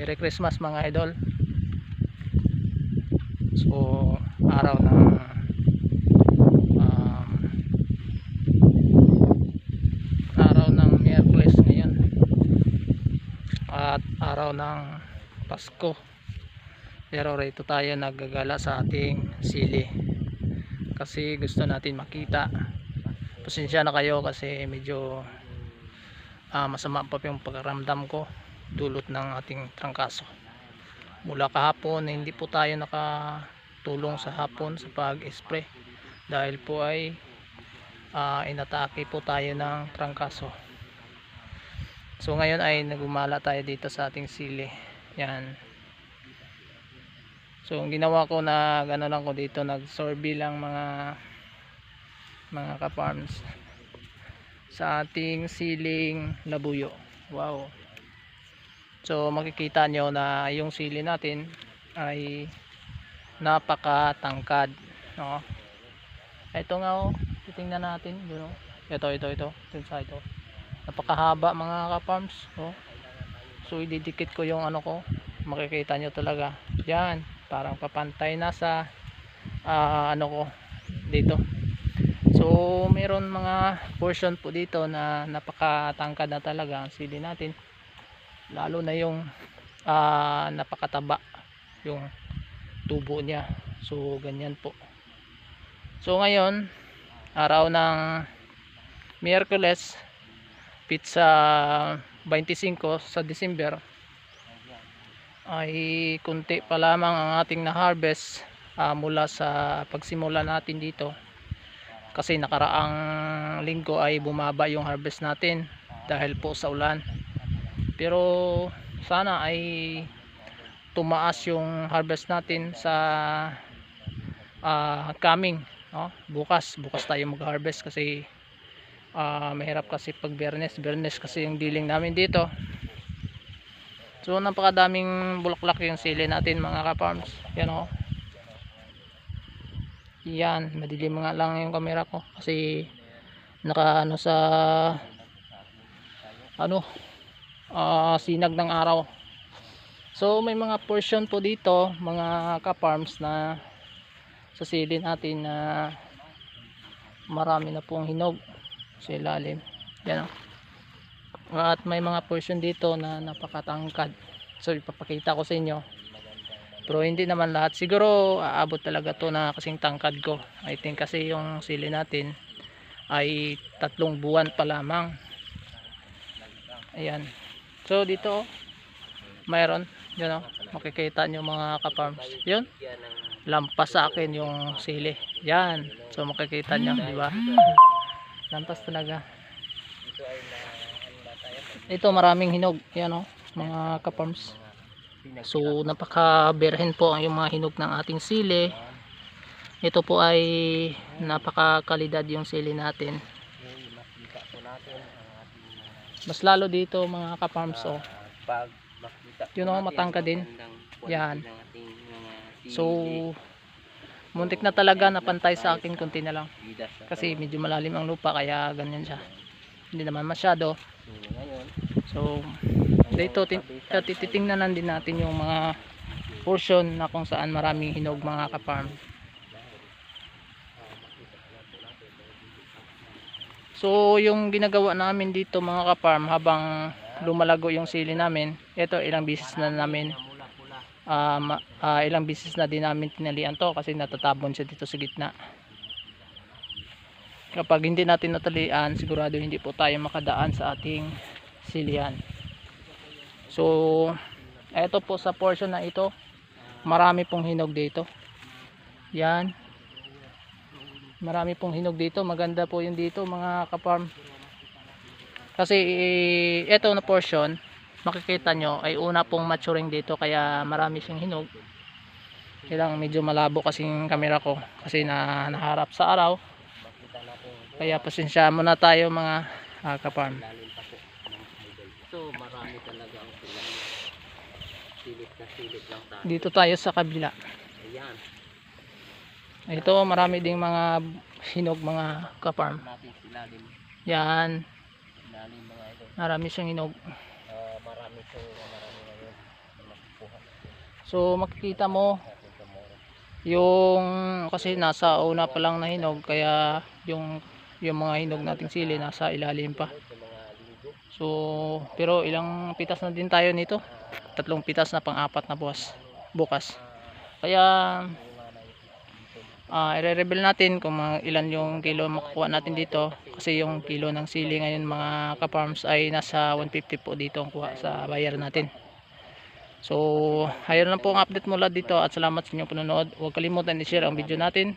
Merry Christmas mga idol. So, araw ng um, araw ng Miyerkules ngayon. At araw ng Pasko. Pero rito tayo naggagala sa ating sili. Kasi gusto natin makita. Pasensya na kayo kasi medyo ah, masama pa yung pagkaramdam ko dulot ng ating trangkaso. Mula kahapon eh, hindi po tayo nakatulong sa hapon sa pag-spray dahil po ay ah, inatake po tayo ng trangkaso. So ngayon ay nagumala tayo dito sa ating sili. Yan. So ang ginawa ko na gano'n lang ko dito nag survey lang mga mga ka-farms sa ating siling labuyo. Wow so makikita nyo na yung sili natin ay napakatangkad no? ito nga oh titingnan natin oh. ito ito ito ito sa ito napakahaba mga ka-farms oh. so ididikit ko yung ano ko makikita nyo talaga yan parang papantay na sa ah, ano ko dito So meron mga portion po dito na napakatangkad na talaga ang sili natin. Lalo na yung ah, napakataba yung tubo niya. So ganyan po. So ngayon araw ng Miyerkules pizza 25 sa December ay kunti pa lamang ang ating na harvest mula sa pagsimula natin dito kasi nakaraang linggo ay bumaba yung harvest natin dahil po sa ulan pero sana ay tumaas yung harvest natin sa ah, coming no? bukas bukas tayo mag harvest kasi ah, mahirap kasi pag bernes bernes kasi yung dealing namin dito. So napakadaming bulaklak yung sili natin mga ka-farms. Yan o yan madilim nga lang yung camera ko kasi naka ano sa ano ah, sinag ng araw. So may mga portion po dito mga ka-farms na sa sili natin na marami na pong hinog sa ilalim. Yan o at may mga portion dito na napakatangkad. So ipapakita ko sa inyo. Pero hindi naman lahat. Siguro aabot talaga to na kasing tangkad ko. I think kasi yung sili natin ay tatlong buwan pa lamang. Ayan so dito oh, mayroon. Yun oh, makikita nyo mga ka-farms. Yun. Lampas sa akin yung sili. Yan. So makikita nyo di ba? Lampas talaga. Ito maraming hinog. Yan oh. Mga ka-farms. So napaka-berhen po ang yung mga hinog ng ating sili. Ito po ay napaka-kalidad yung sili natin. Mas lalo dito mga ka-farms oh. pag makita Yun oh, matangkad din. Yan. So muntik na talaga napantay sa akin kunti na lang. Kasi medyo malalim ang lupa kaya ganyan siya. Hindi naman masyado. So dito tin- tititingnan din natin yung mga portion na kung saan maraming hinog mga ka-farm. So yung ginagawa namin dito mga ka-farm habang lumalago yung sili namin, ito ilang bisis na namin ma- ah, ilang bisis na din namin tinalian to kasi natatabon siya dito sa gitna. Kapag hindi natin natalian, sigurado hindi po tayo makadaan sa ating silihan. So, eto po sa portion na ito, marami pong hinog dito. Yan. Marami pong hinog dito. Maganda po yung dito mga kaparm. Kasi eto na portion, makikita nyo ay una pong maturing dito kaya marami siyang hinog. Kailang medyo malabo kasing camera ko kasi na naharap sa araw. Kaya pasensya muna tayo mga uh, kaparm. so marami talaga ang silip na silip lang tayo Dito tayo sa kabila. ayan Ito marami ding mga hinog mga kaparm. Yan, marami siyang hinog. Marami so marami ngayon So makikita mo yung kasi nasa una pa lang na hinog kaya yung yung mga hinog nating sili nasa ilalim pa. So pero ilang pitas na din tayo nito. Tatlong pitas na pang-apat na bukas. Bukas. Kaya ah i-reveal natin kung mga ilan yung kilo makukuha natin dito kasi yung kilo ng sili ngayon mga ka-farms ay nasa 150 po dito ang kuha sa bayar natin. So, ayun lang po ang update mula dito at salamat sa inyong panonood. Huwag kalimutan i-share ang video natin